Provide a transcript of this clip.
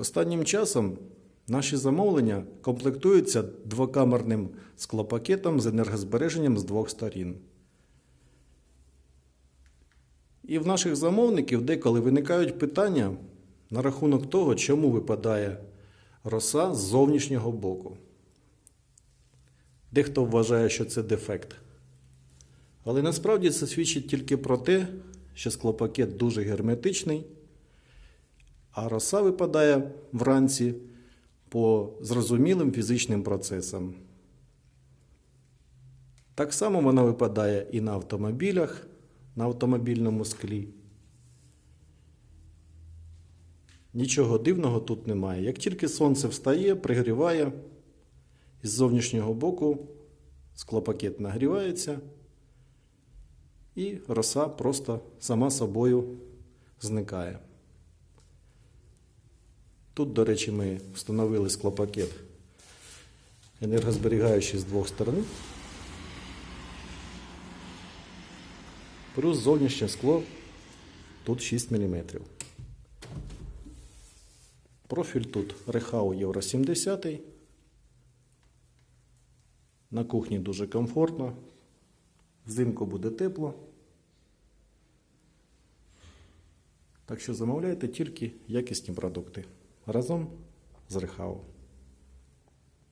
Останнім часом наші замовлення комплектуються двокамерним склопакетом з енергозбереженням з двох сторін. І в наших замовників деколи виникають питання на рахунок того, чому випадає роса з зовнішнього боку. Дехто вважає, що це дефект. Але насправді це свідчить тільки про те, що склопакет дуже герметичний, а роса випадає вранці по зрозумілим фізичним процесам. Так само вона випадає і на автомобілях, на автомобільному склі. Нічого дивного тут немає. Як тільки сонце встає, пригріває, із зовнішнього боку склопакет нагрівається, і роса просто сама собою зникає. Тут, до речі, ми встановили склопакет енергозберігаючий з двох сторон. Плюс зовнішнє скло тут 6 мм. Профіль тут Рехау Євро 70. На кухні дуже комфортно. Взимку буде тепло. Так що замовляйте тільки якісні продукти разом з Рехау.